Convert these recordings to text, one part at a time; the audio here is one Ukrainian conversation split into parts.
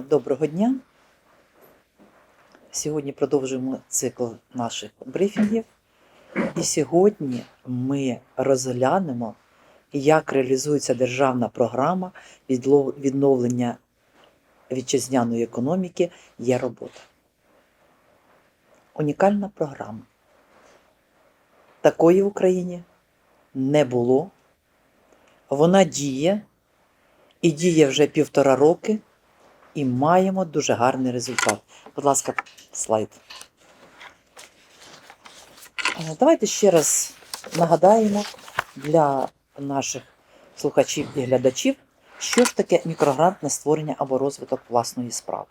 Доброго дня. Сьогодні продовжуємо цикл наших брифінгів. І сьогодні ми розглянемо, як реалізується державна програма відновлення вітчизняної економіки є робота. Унікальна програма. Такої в Україні не було. Вона діє і діє вже півтора роки, і маємо дуже гарний результат. Будь ласка, слайд. Е, Давайте ще раз нагадаємо для наших слухачів і глядачів, що ж таке мікрогрант на створення або розвиток власної справи.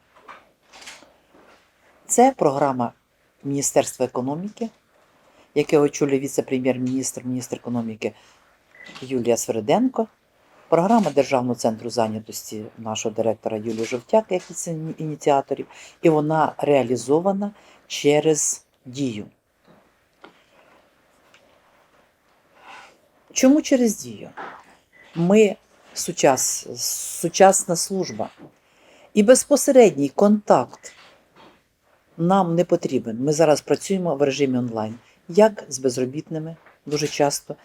Це програма Міністерства економіки, яке очолює віце-прем'єр-міністр, міністр економіки Юлія Свериденко. Програма Державного центру зайнятості нашого директора Юлії Жовтяк, як із ініціаторів, і вона реалізована через дію. Чому через дію? Ми сучас, сучасна служба, і безпосередній контакт нам не потрібен. Ми зараз працюємо в режимі онлайн, як з безробітними дуже часто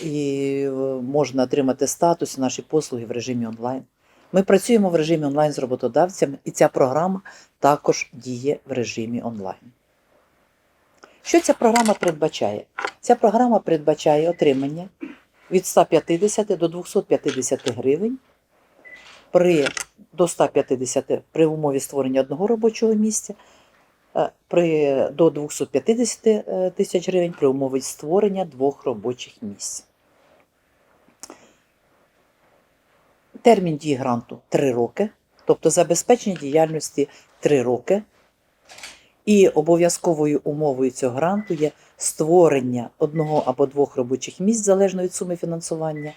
і е, можна отримати статус наші послуги в режимі онлайн. Ми працюємо в режимі онлайн з роботодавцями, і ця програма також діє в режимі онлайн. Що ця програма передбачає? Ця програма передбачає отримання від 150 до 250 гривень при, до 150 при умові створення одного робочого місця, при, до 250 е, тисяч гривень при умові створення двох робочих місць. Термін дії гранту 3 роки, тобто забезпечення діяльності 3 роки. І обов'язковою умовою цього гранту є створення одного або двох робочих місць залежно від суми фінансування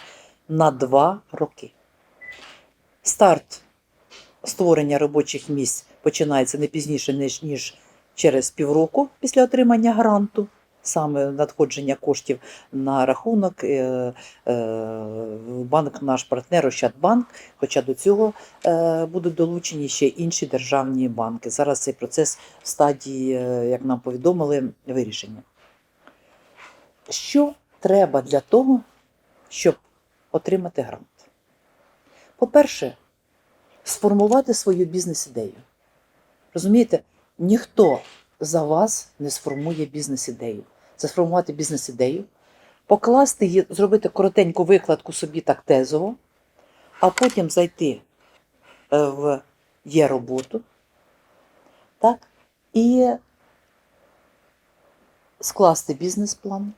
на 2 роки. Старт створення робочих місць починається не пізніше, ніж через півроку після отримання гранту, саме надходження коштів на рахунок е, е, банк наш партнер Ощадбанк, хоча до цього е, будуть долучені ще інші державні банки. Зараз цей процес в стадії, як нам повідомили, вирішення. Що треба для того, щоб отримати грант? По-перше, сформувати свою бізнес-ідею. Розумієте, ніхто за вас не сформує бізнес-ідею. Це сформувати бізнес-ідею, покласти її, зробити коротеньку викладку собі так тезово, а потім зайти е, в є роботу, так, і скласти бізнес-план,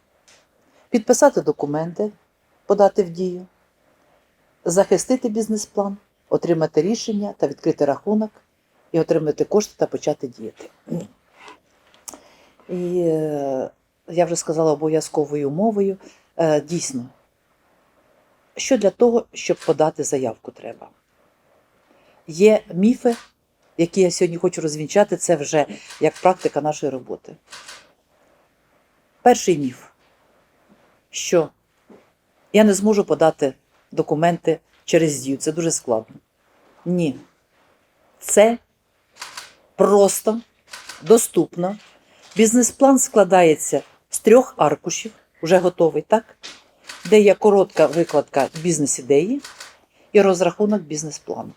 підписати документи, подати в дію, захистити бізнес-план, отримати рішення та відкрити рахунок і отримати кошти та почати діяти. І е, я вже сказала обов'язковою умовою. Е, дійсно, що для того, щоб подати заявку треба? Є міфи, які я сьогодні хочу розвінчати, це вже як практика нашої роботи. Перший міф, що я не зможу подати документи через дію. Це дуже складно. Ні. Це просто, доступно. Бізнес-план складається з трьох аркушів, вже готовий, так? Де є коротка викладка бізнес-ідеї і розрахунок бізнес-плану.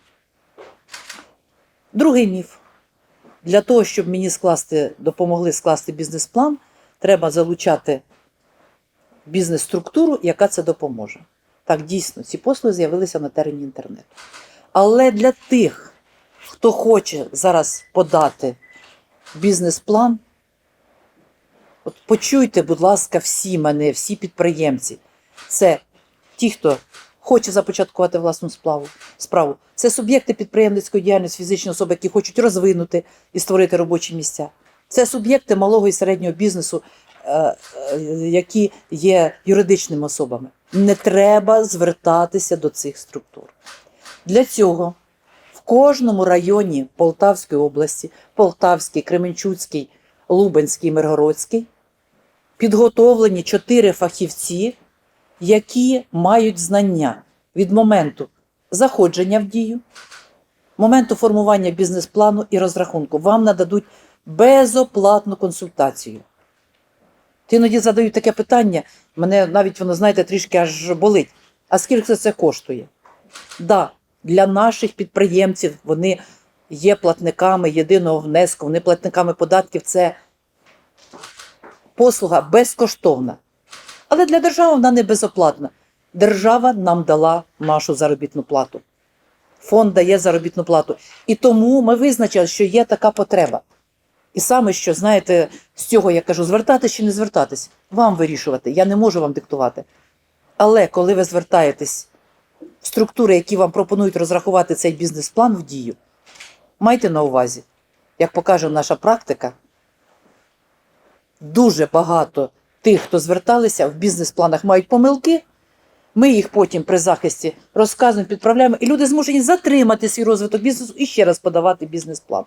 Другий міф. Для того, щоб мені скласти, допомогли скласти бізнес-план, треба залучати бізнес-структуру, яка це допоможе. Так, дійсно, ці послуги з'явилися на терені інтернету. Але для тих, хто хоче зараз подати бізнес-план, от почуйте, будь ласка, всі мене, всі підприємці. Це ті, хто хоче започаткувати власну справу. Це суб'єкти підприємницької діяльності, фізичні особи, які хочуть розвинути і створити робочі місця. Це суб'єкти малого і середнього бізнесу, е, е, які є юридичними особами. Не треба звертатися до цих структур. Для цього кожному районі Полтавської області, Полтавський, Кременчуцький, Лубенський, Миргородський, підготовлені чотири фахівці, які мають знання від моменту заходження в дію, моменту формування бізнес-плану і розрахунку вам нададуть безоплатну консультацію. Іноді задають таке питання, мене навіть воно, знаєте, трішки аж болить. А скільки це коштує? Да, для наших підприємців вони є платниками єдиного внеску, вони платниками податків. Це послуга безкоштовна. Але для держави вона не безоплатна. Держава нам дала нашу заробітну плату. Фонд дає заробітну плату. І тому ми визначили, що є така потреба. І саме що, знаєте, з цього я кажу, звертатись чи не звертатись, вам вирішувати. Я не можу вам диктувати. Але коли ви звертаєтесь структури, які вам пропонують розрахувати цей бізнес-план в дію, майте на увазі, як покаже наша практика, дуже багато тих, хто зверталися в бізнес-планах, мають помилки. Ми їх потім при захисті розказуємо, підправляємо, і люди змушені затримати свій розвиток бізнесу і ще раз подавати бізнес-план.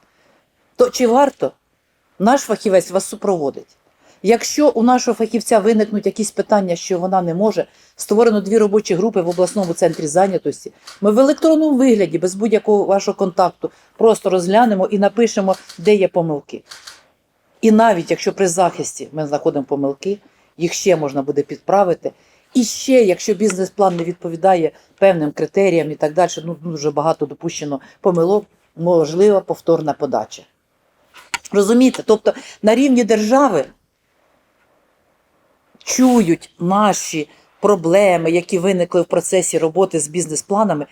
То чи варто наш фахівець вас супроводить? Якщо у нашого фахівця виникнуть якісь питання, що вона не може, створено дві робочі групи в обласному центрі зайнятості. Ми в електронному вигляді, без будь-якого вашого контакту, просто розглянемо і напишемо, де є помилки. І навіть якщо при захисті ми знаходимо помилки, їх ще можна буде підправити. І ще, якщо бізнес-план не відповідає певним критеріям і так далі, ну дуже багато допущено помилок, можлива повторна подача. Розумієте? Тобто на рівні держави чують наші проблеми, які виникли в процесі роботи з бізнес-планами,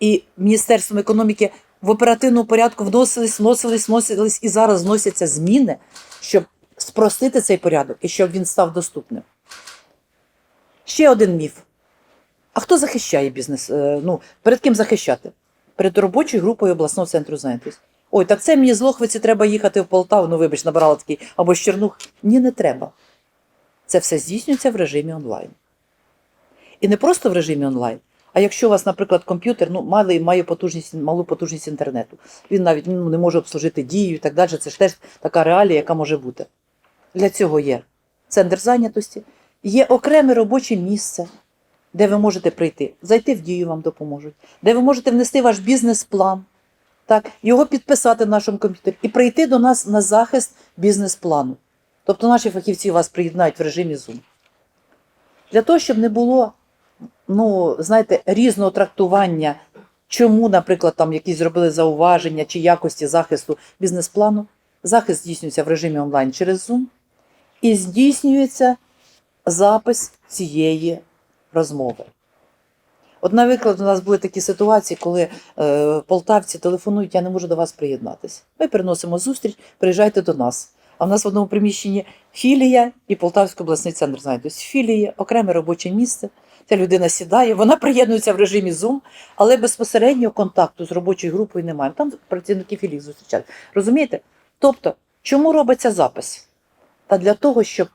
і Міністерством економіки в оперативному порядку вносились, вносились, вносились і зараз вносяться зміни, щоб спростити цей порядок і щоб він став доступним. Ще один міф. А хто захищає бізнес? Е, Ну, перед ким захищати? Перед робочою групою обласного центру зайнятості. Ой, так це мені з Лохвиці треба їхати в Полтаву, ну вибач, набирала такий, або з Чернух. Ні, не треба. Це все здійснюється в режимі онлайн. І не просто в режимі онлайн, а якщо у вас, наприклад, комп'ютер ну, малий, має потужність, малу потужність інтернету, він навіть ну, не може обслужити дію і так далі. Це ж теж така реалія, яка може бути. Для цього є центр зайнятості, є окреме робоче місце, де ви можете прийти, зайти в дію вам допоможуть, де ви можете внести ваш бізнес-план, так, його підписати в нашому комп'ютері і прийти до нас на захист бізнес-плану. Тобто наші фахівці вас приєднають в режимі Zoom. Для того, щоб не було, ну, знаєте, різного трактування, чому, наприклад, там якісь зробили зауваження чи якості захисту бізнес-плану, захист здійснюється в режимі онлайн через Zoom і здійснюється запис цієї розмови. От, наприклад, у нас були такі ситуації, коли е, полтавці телефонують, я не можу до вас приєднатися. Ми переносимо зустріч, приїжджайте до нас. А в нас в одному приміщенні філія і Полтавський обласний центр зайнятості. Філія, окреме робоче місце. Ця людина сідає, вона приєднується в режимі Zoom, але безпосереднього контакту з робочою групою немає. Там працівники філії зустрічають. Розумієте? Тобто, чому робиться запис? Та для того, щоб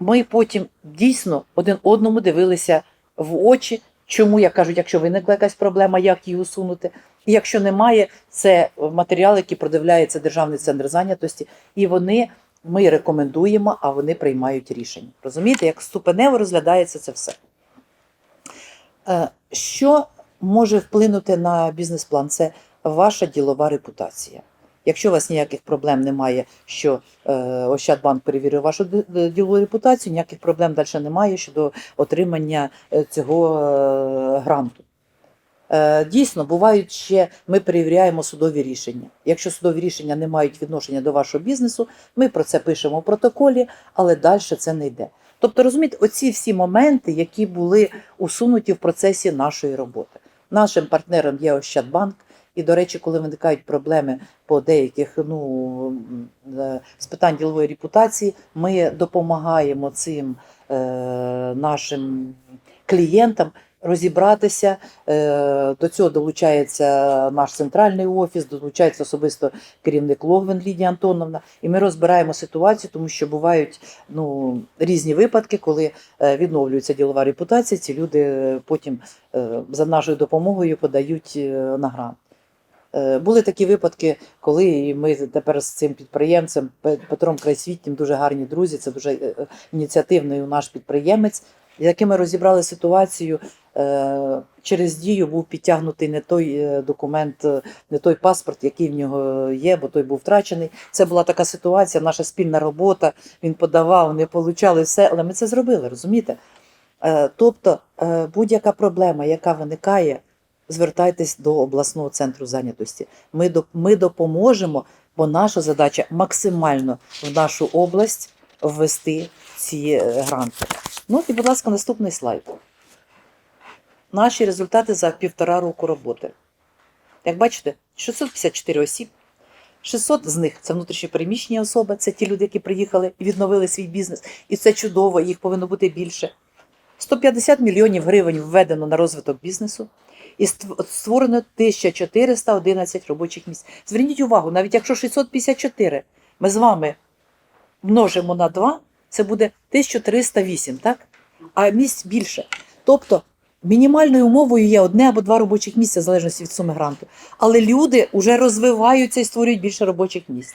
ми потім дійсно один одному дивилися в очі, чому, як кажуть, якщо виникла якась проблема, як її усунути. І якщо немає, це матеріал, який продивляється Державний центр зайнятості, і вони ми рекомендуємо, а вони приймають рішення. Розумієте, як ступенево розглядається це все. Е, Що може вплинути на бізнес-план? Це ваша ділова репутація. Якщо у вас ніяких проблем немає, що е, Ощадбанк перевірив вашу ділову репутацію, ніяких проблем далі немає щодо отримання е, цього гранту. Е, Дійсно, бувають ще ми перевіряємо судові рішення. Якщо судові рішення не мають відношення до вашого бізнесу, ми про це пишемо в протоколі, але далі це не йде. Тобто, розумієте, оці всі моменти, які були усунуті в процесі нашої роботи. Нашим партнером є Ощадбанк. І, до речі, коли виникають проблеми по деяких ну, з питань ділової репутації, ми допомагаємо цим е, нашим клієнтам розібратися. Е, До цього долучається наш центральний офіс, долучається особисто керівник Логвин Лідія Антоновна. І ми розбираємо ситуацію, тому що бувають ну, різні випадки, коли е, відновлюється ділова репутація. Ці люди е, потім за нашою допомогою подають на грант. Були такі випадки, коли ми тепер з цим підприємцем Петром Крайсвітнім дуже гарні друзі. Це дуже ініціативний наш підприємець. Яке ми розібрали ситуацію, е, через дію був підтягнутий не той е, документ, е, не той паспорт, який в нього є, бо той був втрачений. Це була така ситуація, наша спільна робота. Він подавав, не получали все, але ми це зробили, розумієте? Тобто будь-яка проблема, яка виникає, звертайтесь до обласного центру зайнятості. Ми, ми допоможемо, бо наша задача максимально в нашу область ввести ці е, гранти. Ну і, будь ласка, наступний слайд. Наші результати за півтора року роботи. Як бачите, 654 осіб. 600 з них це внутрішньопереміщені особи, це ті люди, які приїхали і відновили свій бізнес. І це чудово, їх повинно бути більше. 150 мільйонів гривень введено на розвиток бізнесу і створено 1411 робочих місць. Зверніть увагу, навіть якщо 654 ми з вами множимо на 2, це буде 1308, так? А місць більше. Тобто мінімальною умовою є одне або два робочих місця, в залежності від суми гранту. Але люди вже розвиваються і створюють більше робочих місць.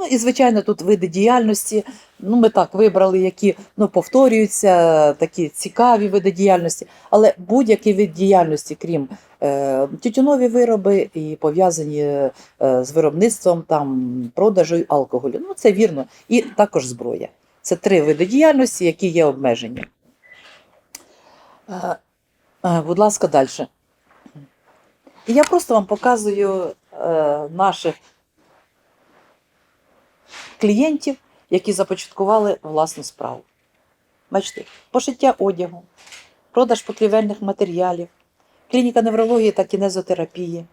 Ну і звичайно, тут види діяльності. Ну, ми так вибрали, які ну, повторюються, такі цікаві види діяльності. Але будь-який вид діяльності, крім е, тютюнові вироби і пов'язані е, з виробництвом, там, продажу алкоголю. Ну, це вірно. І також зброя. Це три види діяльності, які є обмежені. Е, е, будь ласка, далі. І я просто вам показую е, наших клієнтів, які започаткували власну справу. Бачите, пошиття одягу, продаж покрівельних матеріалів, клініка неврології та кінезотерапії,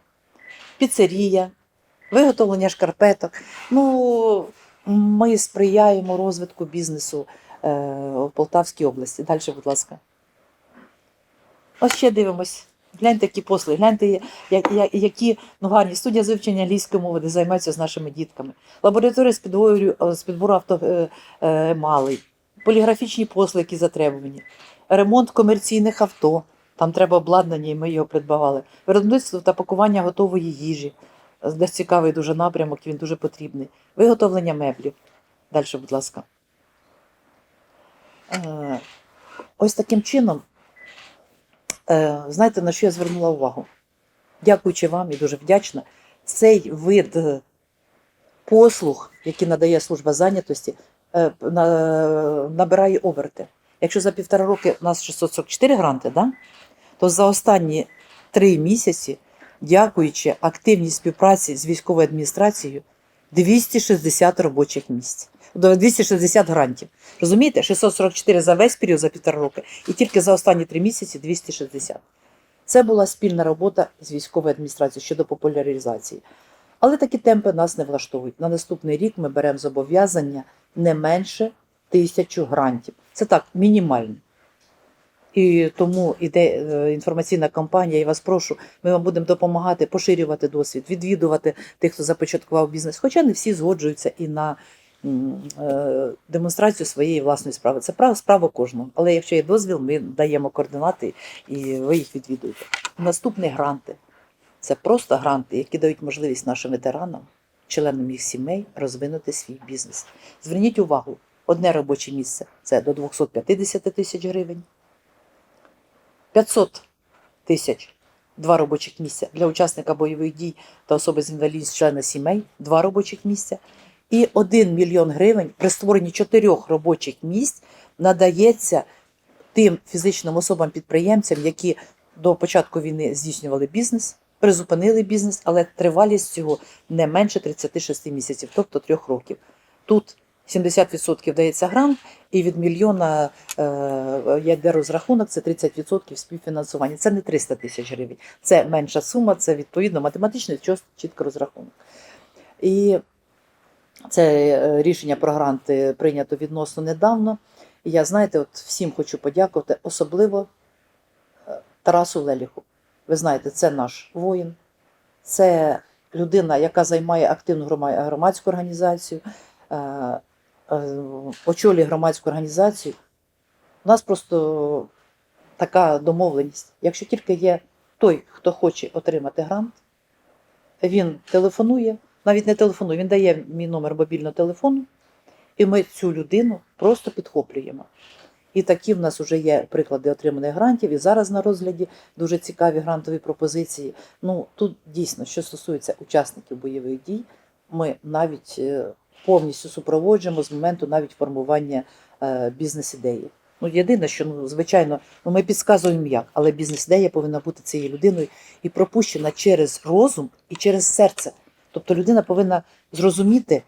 піцерія, виготовлення шкарпеток. Ну, ми сприяємо розвитку бізнесу е, в Полтавській області. Далі, будь ласка. Ось ще дивимось. Гляньте, які послуги, гляньте, які ну, гарні студія з вивчення англійської мови, де займаються з нашими дітками, лабораторія з підбору, з підбору авто, е, е, поліграфічні послуги, які затребувані, ремонт комерційних авто, там треба обладнання, і ми його придбавали, виробництво та пакування готової їжі. Десь цікавий дуже напрямок, він дуже потрібний. Виготовлення меблів. Далі, будь ласка. Е, Ось таким чином Е, знаєте, на що я звернула увагу? Дякуючи вам і дуже вдячна, цей вид е, послуг, який надає служба зайнятості, е, набирає оберти. Якщо за півтора роки у нас 644 гранти, да? то за останні три місяці, дякуючи активній співпраці з військовою адміністрацією, 260 робочих місць. 260 грантів. Розумієте? 644 за весь період за півтора роки, і тільки за останні три місяці 260. Це була спільна робота з військовою адміністрацією щодо популяризації. Але такі темпи нас не влаштовують. На наступний рік ми беремо зобов'язання не менше тисячу грантів. Це так, мінімально. І тому іде е, інформаційна кампанія, і вас прошу, ми вам будемо допомагати поширювати досвід, відвідувати тих, хто започаткував бізнес. Хоча не всі згоджуються і на е, демонстрацію своєї власної справи. Це права справа кожного. Але якщо є дозвіл, ми даємо координати і ви їх відвідуєте. Наступні гранти це просто гранти, які дають можливість нашим ветеранам, членам їх сімей розвинути свій бізнес. Зверніть увагу, одне робоче місце це до 250 тисяч гривень. 500 тисяч два робочих місця для учасника бойових дій та особи з інвалідністю члена сімей, два робочих місця. І 1 мільйон гривень при створенні чотирьох робочих місць надається тим фізичним особам-підприємцям, які до початку війни здійснювали бізнес, призупинили бізнес, але тривалість цього не менше 36 місяців, тобто трьох років. Тут 70% дається грант, і від мільйона йде розрахунок, це 30% співфінансування. Це не 300 тисяч гривень, це менша сума, це відповідно математичний чітко розрахунок. І це е, рішення про гранти прийнято відносно недавно. І я, знаєте, от всім хочу подякувати, особливо е, Тарасу Леліху. Ви знаєте, це наш воїн, це людина, яка займає активну громадську організацію, е, очолює громадську організацію. У нас просто така домовленість. Якщо тільки є той, хто хоче отримати грант, він телефонує, навіть не телефонує, він дає мій номер мобільного телефону, і ми цю людину просто підхоплюємо. І такі в нас вже є приклади отриманих грантів. І зараз на розгляді дуже цікаві грантові пропозиції. Ну тут дійсно, що стосується учасників бойових дій, ми навіть е, повністю супроводжуємо з моменту навіть формування е, бізнес-ідеї. Ну, єдине, що ну, звичайно, ну ми підказуємо як, але бізнес-ідея повинна бути цією людиною і пропущена через розум і через серце. Тобто людина повинна зрозуміти,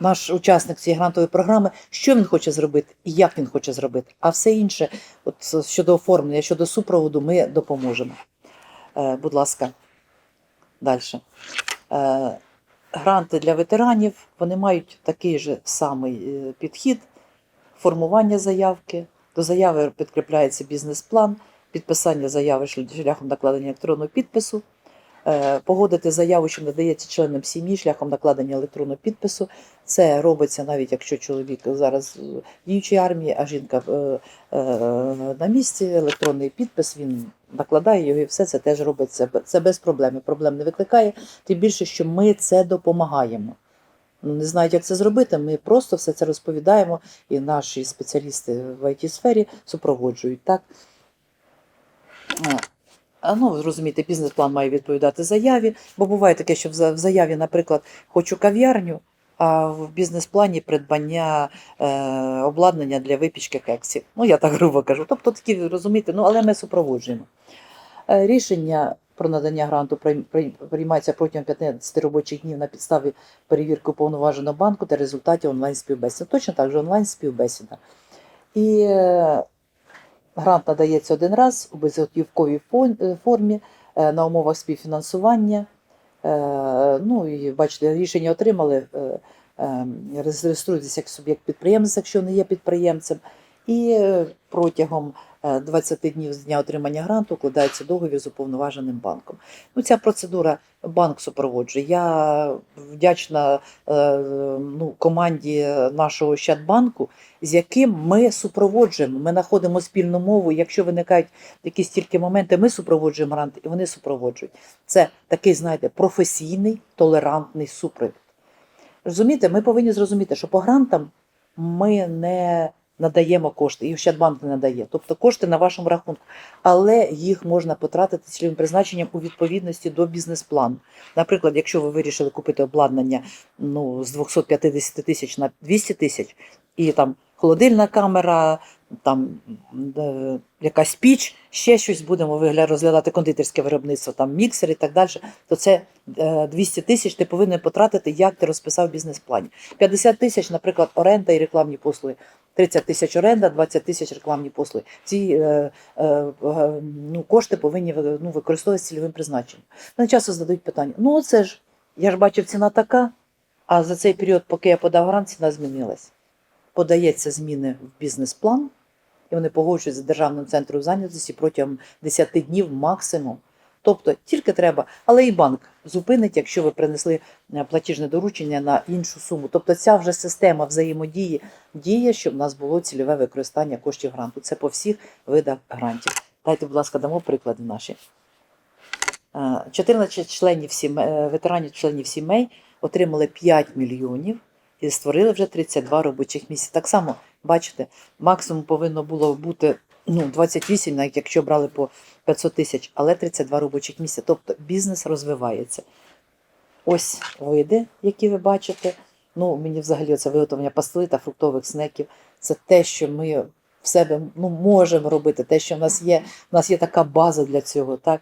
наш учасник цієї грантової програми, що він хоче зробити і як він хоче зробити. А все інше, от щодо оформлення, щодо супроводу, ми допоможемо. Е, будь ласка, далі. Е, гранти для ветеранів вони мають такий же самий е, підхід формування заявки. До заяви підкріпляється бізнес-план, підписання заяви шлях- шляхом накладення електронного підпису, погодити заяву, що надається членам сім'ї шляхом накладення електронного підпису. Це робиться навіть якщо чоловік зараз в діючій армії, а жінка е, е, на місці, електронний підпис, він накладає його і все це теж робиться. Це без проблем. Проблем не викликає, тим більше, що ми це допомагаємо. Ну, Не знають, як це зробити. Ми просто все це розповідаємо, і наші спеціалісти в it сфері супроводжують. Так? Ну, розумієте, бізнес-план має відповідати заяві, бо буває таке, що в заяві, наприклад, хочу кав'ярню, а в бізнес-плані придбання е, обладнання для випічки кексів. Ну, я так грубо кажу. Тобто такі, розумієте, ну, але ми супроводжуємо. Е, Рішення про надання гранту прийм- прийм- приймається протягом 15 робочих днів на підставі перевірки уповноваженого банку та результатів онлайн-співбесід. Точно так же онлайн-співбесіда. І е, грант надається один раз у безготівковій е, формі е, на умовах співфінансування. Е, Ну і бачите, рішення отримали. е, е, як суб'єкт підприємця, якщо не є підприємцем. І протягом 20 днів з дня отримання гранту укладається договір з уповноваженим банком. Ну, ця процедура банк супроводжує. Я вдячна е, ну, команді нашого Ощадбанку, з яким ми супроводжуємо. Ми знаходимо спільну мову. Якщо виникають якісь тільки моменти, ми супроводжуємо гранти, і вони супроводжують. Це такий, знаєте, професійний, толерантний супровід. Розумієте, ми повинні зрозуміти, що по грантам ми не надаємо кошти, і Ощадбанк не надає. Тобто кошти на вашому рахунку, але їх можна потратити цільовим призначенням у відповідності до бізнес-плану. Наприклад, якщо ви вирішили купити обладнання ну, з 250 тисяч на 200 тисяч, і там холодильна камера, там е, якась піч, ще щось будемо вигля- розглядати кондитерське виробництво, там міксер і так далі, то це е, 200 тисяч ти повинен потратити, як ти розписав бізнес-плані. 50 тисяч, наприклад, оренда і рекламні послуги. 30 тисяч оренда, 20 тисяч рекламні послуги. Ці е, е, ну, кошти повинні ну, використовуватися цільовим призначенням. Мене часто задають питання: ну оце ж, я ж бачив, ціна така, а за цей період, поки я подав грант, ціна змінилась. Подається зміни в бізнес-план, і вони погоджуються з Державним центром зайнятості протягом 10 днів максимум. Тобто тільки треба, але і банк зупинить, якщо ви принесли е, платіжне доручення на іншу суму. Тобто ця вже система взаємодії діє, щоб в нас було цільове використання коштів гранту. Це по всіх видах грантів. Дайте, будь ласка, дамо приклади наші. Е, 14 членів сімей, е, ветеранів членів сімей отримали 5 мільйонів і створили вже 32 робочих місця. Так само, бачите, максимум повинно було бути ну, 28, навіть якщо брали по 500 тисяч, але 32 робочих місця. Тобто бізнес розвивається. Ось види, які ви бачите. Ну, мені взагалі це виготовлення пастили та фруктових снеків. Це те, що ми в себе ну, можемо робити, те, що в нас є. У нас є така база для цього. Так?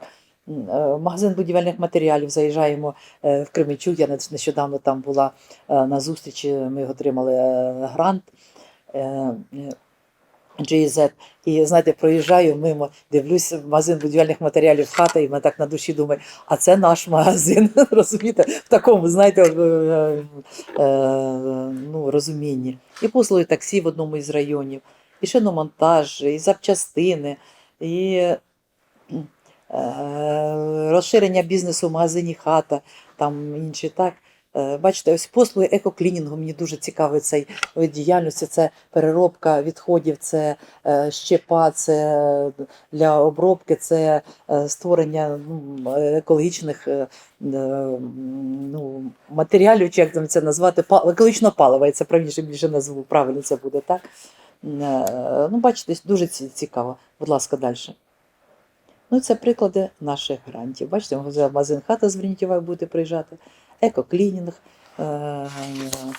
Е, Магазин будівельних матеріалів заїжджаємо е, в Кременчук. Я нещодавно там була е, на зустрічі. Ми отримали грант. Е, е, GZ. І знаєте, проїжджаю мимо, дивлюсь магазин будівельних матеріалів хата, і мене так на душі думаю, а це наш магазин. Розумієте, в такому, знаєте, е, е, е, ну, розумінні. І послуги таксі в одному із районів, і шиномонтаж, і запчастини, і е, розширення бізнесу в магазині хата, там інші так. Е, Бачите, ось послуги екоклінінгу мені дуже цікавий цей вид діяльності. Це переробка відходів, це е, щепа, це для обробки, це е, створення ну, екологічних е, е, ну, матеріалів, чи як там це назвати, екологічного палива, я це правильніше більше назву, правильно це буде так. Е, Ну, бачите, дуже цікаво. Будь ласка, далі. Ну, це приклади наших грантів. Бачите, магазин хата зверніть увагу, будете приїжджати. Екоклінінг. Е,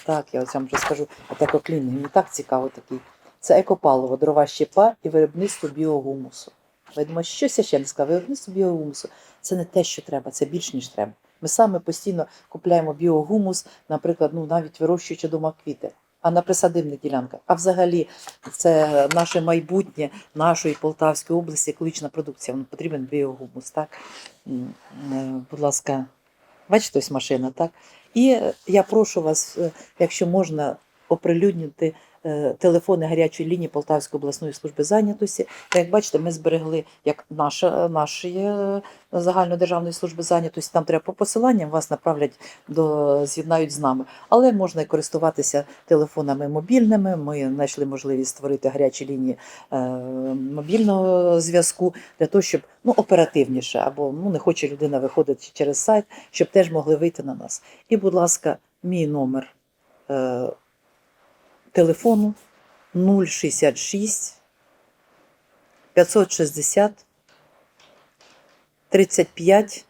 так, я вам вже скажу, от екоклінінг, мені так цікаво такий. Це екопаливо, дрова щепа і виробництво біогумусу. Ви думаєте, щось я ще не сказав, виробництво біогумусу це не те, що треба, це більш ніж треба. Ми саме постійно купляємо біогумус, наприклад, ну навіть вирощуючи дома квіти, а на присадибних ділянках. А взагалі це наше майбутнє нашої Полтавської області, екологічна продукція. Воно потрібен біогумус. Так? Е, Будь ласка, бачите, ось машина, так? І е, я прошу вас, е, якщо можна, оприлюднити телефони гарячої лінії Полтавської обласної служби зайнятості. Та як бачите, ми зберегли як наша нашої е, загальнодержавної служби зайнятості. Там треба по посиланням вас направлять до з'єднають з нами. Але можна і користуватися телефонами мобільними. Ми знайшли можливість створити гарячі лінії е, мобільного зв'язку для того, щоб ну оперативніше або ну не хоче людина виходити через сайт, щоб теж могли вийти на нас. І, будь ласка, мій номер е, телефону 066 560 35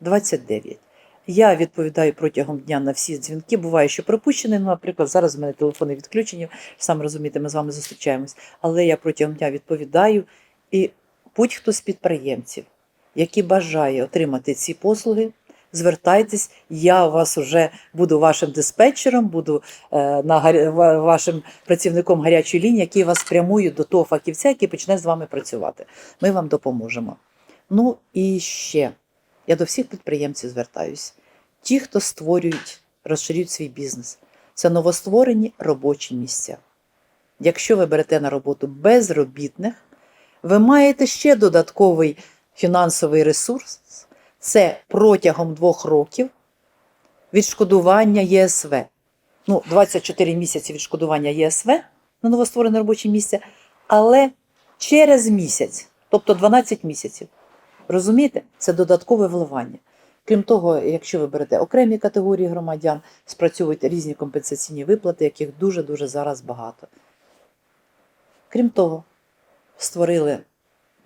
29. Я відповідаю протягом дня на всі дзвінки. Буває, що пропущений. Ну, наприклад, зараз в мене телефони відключені. Саме розумієте, ми з вами зустрічаємось. Але я протягом дня відповідаю. І будь-хто з підприємців, який бажає отримати ці послуги, звертайтесь. Я вас вже буду вашим диспетчером, буду е, на вашим працівником гарячої лінії, який вас спрямує до того фахівця, який почне з вами працювати. Ми вам допоможемо. Ну і ще я до всіх підприємців звертаюся. Ті, хто створюють, розширюють свій бізнес, це новостворені робочі місця. Якщо ви берете на роботу безробітних, ви маєте ще додатковий фінансовий ресурс. Це протягом двох років відшкодування ЄСВ. Ну, 24 місяці відшкодування ЄСВ на новостворене робоче місце, але через місяць, тобто 12 місяців. Розумієте, це додаткове вливання. Крім того, якщо ви берете окремі категорії громадян, спрацьовують різні компенсаційні виплати, яких дуже-дуже зараз багато. Крім того, створили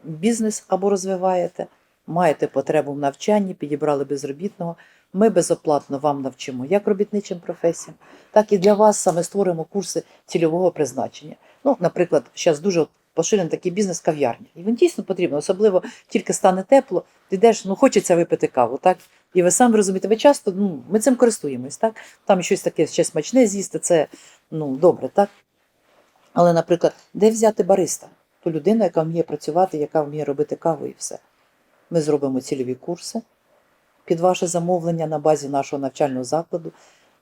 бізнес або розвиваєте, маєте потребу в навчанні, підібрали безробітного. Ми безоплатно вам навчимо як робітничим професіям, так і для вас саме створимо курси цільового призначення. Ну, наприклад, зараз дуже поширений такий бізнес кав'ярні. І він дійсно потрібен, особливо тільки стане тепло, ти йдеш, ну хочеться випити каву, так? І ви самі розумієте, ви часто ну, ми цим користуємось, так? Там щось таке ще смачне з'їсти, це ну, добре, так? Але, наприклад, де взяти бариста? Ту людину, яка вміє працювати, яка вміє робити каву і все. Ми зробимо цільові курси під ваше замовлення на базі нашого навчального закладу.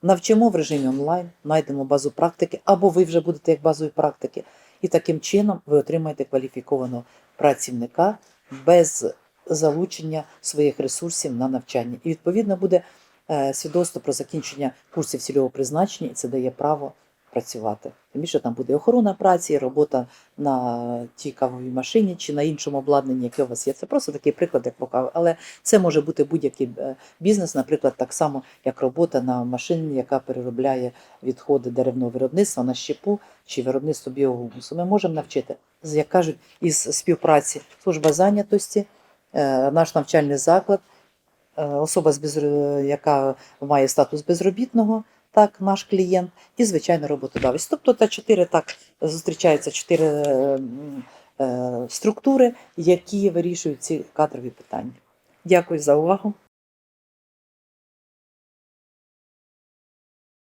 Навчимо в режимі онлайн, знайдемо базу практики, або ви вже будете як базою практики. І таким чином ви отримаєте кваліфікованого працівника без залучення своїх ресурсів на навчання. І відповідно буде е, свідоцтво про закінчення курсів цільового призначення, і це дає право працювати. Тим більше там буде охорона праці, робота на тій кавовій машині чи на іншому обладнанні, яке у вас є. Це просто такий приклад, як покав. Але це може бути будь-який е, бізнес, наприклад, так само, як робота на машині, яка переробляє відходи деревного виробництва на щепу чи виробництво біогумусу. Ми можемо навчити, як кажуть, із співпраці служба зайнятості, е, наш навчальний заклад, е, особа, яка має статус безробітного. Так, наш клієнт і звичайно роботодавець. Тобто та чотири так зустрічаються чотири е, е, структури, які вирішують ці кадрові питання. Дякую за увагу.